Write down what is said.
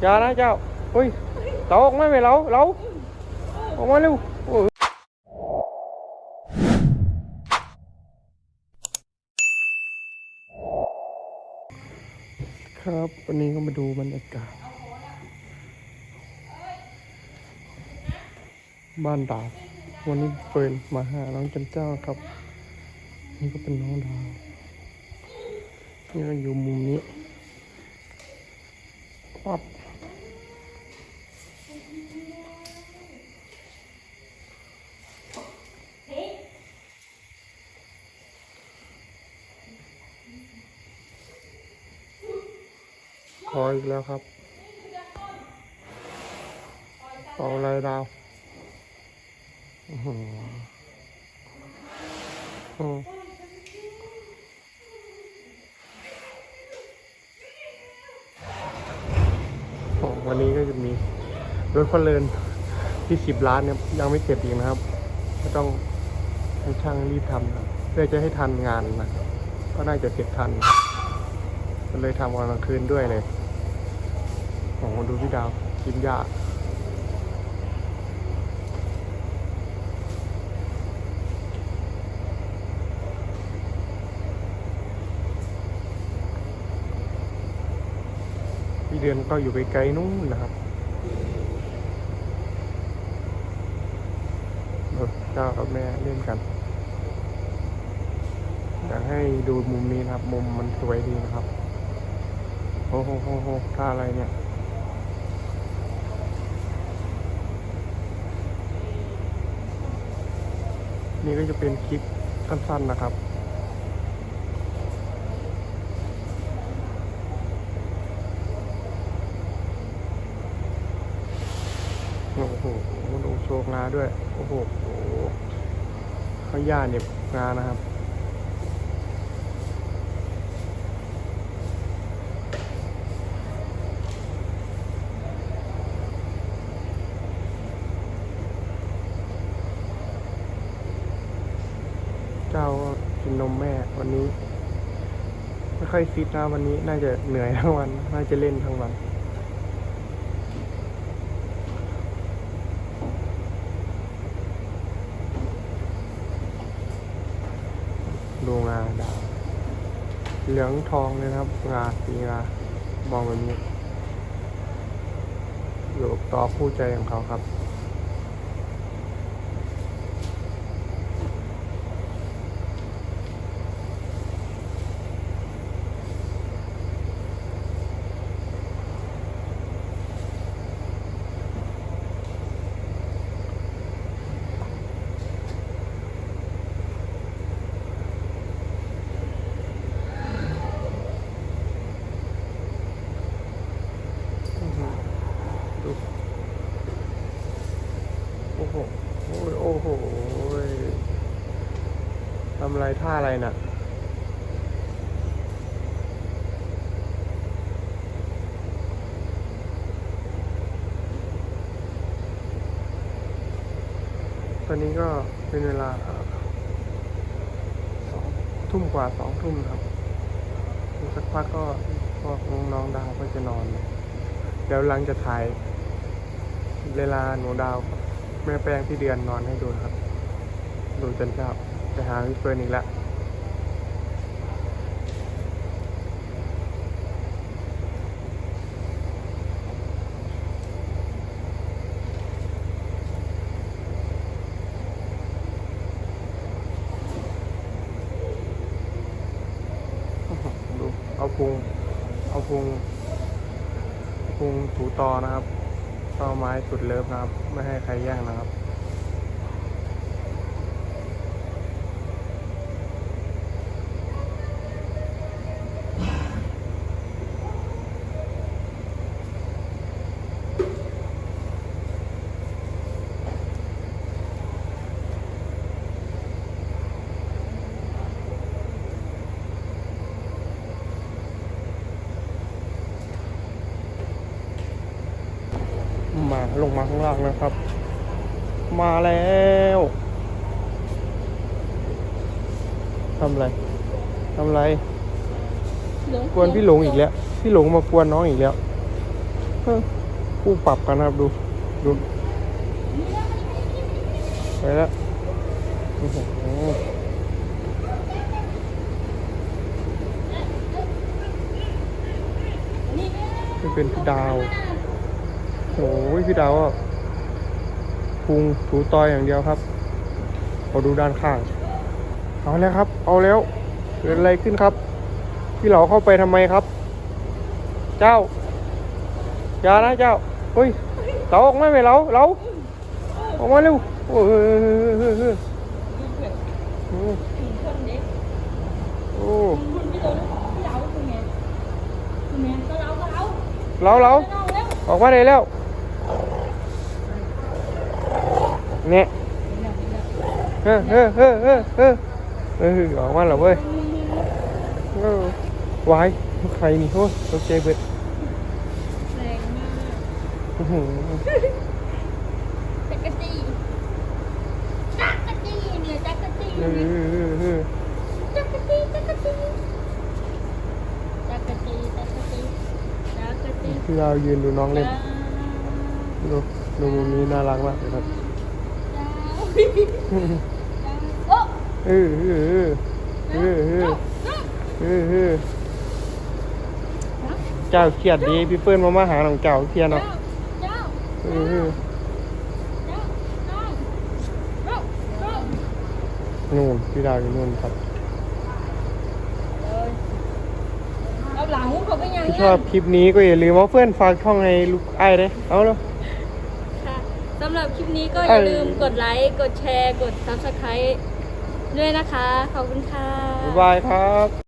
อย่านะเจ้าเฮ้ยเราออกมาไหมเราเราออกมาเร็วครับวันนี้ก็มาดูบรรยากาศ บ้านดาว วันนี้เฟิร์นมาหาน้องจันเจ้าครับ นี่ก็เป็นน้องดาวนี่ก็อยู่มุมนี้ปั๊บ ออีกแล้วครับเอาอะไรดาวอื้อหืออืมของวันนี้ก็จะมีรถคอนเลินที่สิบล้านเนี่ยยังไม่เสร็จอีกนะครับ ก็ต้องให้ช่างรีบทำเพื่อจะให้ทันงานนะก็น่าจะเสร็จทัน ก็เลยทำวันกลางคืนด้วยเลย โอ้โหดูพี่ดาวกินหญ้าพี่เดือนก็อยู่ไปไกลนู้นนะครับรถเจ้ากับแม่เล่นกันอยากให้ดูมุมนี้นะครับ มุมมันสวยดีนะครับโอ้โหโหโหท่าอะไรเนี่ย นี่ก็จะเป็นคลิปสั้นๆนะครับ โอ้โหดูโชคงาด้วย โอ้โหเขาย่าเนี่ยงานะครับ เจ้ากินนมแม่วันนี้ ไม่ค่อยฟิตนะวันนี้น่าจะเหนื่อยทั้งวัน น่าจะเล่นทั้งวัน ดูงาดาวเหลืองทองเลยนะครับ งาสีงามองแบบนี้อยู่กับต่อคู่ใจของเขาครับ อื้อหือ ดูโอ้โหโอ้ยโอ้โหทำอะไรท่าอะไรน่ะตอนนี้ก็เป็นเวลาสองทุ่มกว่าสองทุ่มครับอีกสักพักก็พวกน้องๆดาวก็จะนอนเดี๋ยวหลังจะถ่าย เวลาหนูดาวแม่แป้งที่เดือนนอนให้ดูนะครับ ดูจนเช้าไปหาพี่เฟิร์นอีกแล้วดูเอาพุง เอาพุงพุงถูตอนะครับ ต้อไม้สุดเลิฟนะครับ ไม่ให้ใครแย่งนะครับ มาลงมาข้างล่างนะครับ มาแล้วทำอะไรทำอะไร กวนพี่หลงอีกแล้ว พี่หลงมากวนน้องอีกแล้วเออคู่ปรับกันนะครับดู ดูไปแล้วโอ้โหนี่เป็นพี่ดาว โอ้ยพี่ดาวอะพุงถูตอยอย่างเดียวครับขอดูด้านข้าง เอาแล้วครับ เอาแล้วเกิดอะไรขึ้นครับ พี่เหลาเข้าไปทำไมครับ เจ้าอย่านะเจ้าเฮ้ยเหลาออกมาไหมเหลาเหลาออกมาเร็วโอ้ยเฮ้ยเฮ้ยเฮ้ยเฮ้ยโอ้โอ้เหลาเหลาออกมาได้แล้ว เนี่ยเฮ้ยเฮ้ยเฮ้ยเฮ้ยเฮ้ยเฮ้ยออกมาแล้วเว้ยเออวายใครนี่โอ้ยตกใจเบิดแรงมากอื้อหือจักรจี้จักรจี้เนี่ยจักรจี้เออเออเออจักรจี้จักรจี้จักรจี้จักรจี้จักรจี้พี่ดาวยืนดูน้องเล่นดูดูมุมนี้น่ารักมากเลยครับ โอ้เออเออเออเออเออเออเจ้าเครียดดีพี่เปิ้ลมามาหาหลวงเจ้าเครียดเนาะเออนู่นพี่ดาวอยู่นู่นครับเอาหลังเขาไปยังถ้าชอบคลิปนี้ก็อย่าลืมว่าเพื่อนฝากช่องให้ลูกไอ้เลยเอาเลย สำหรับคลิปนี้ก็อย่าลืมกดไลค์ กดแชร์ กด subscribe ด้วยนะคะ ขอบคุณค่ะ บ๊ายบายครับ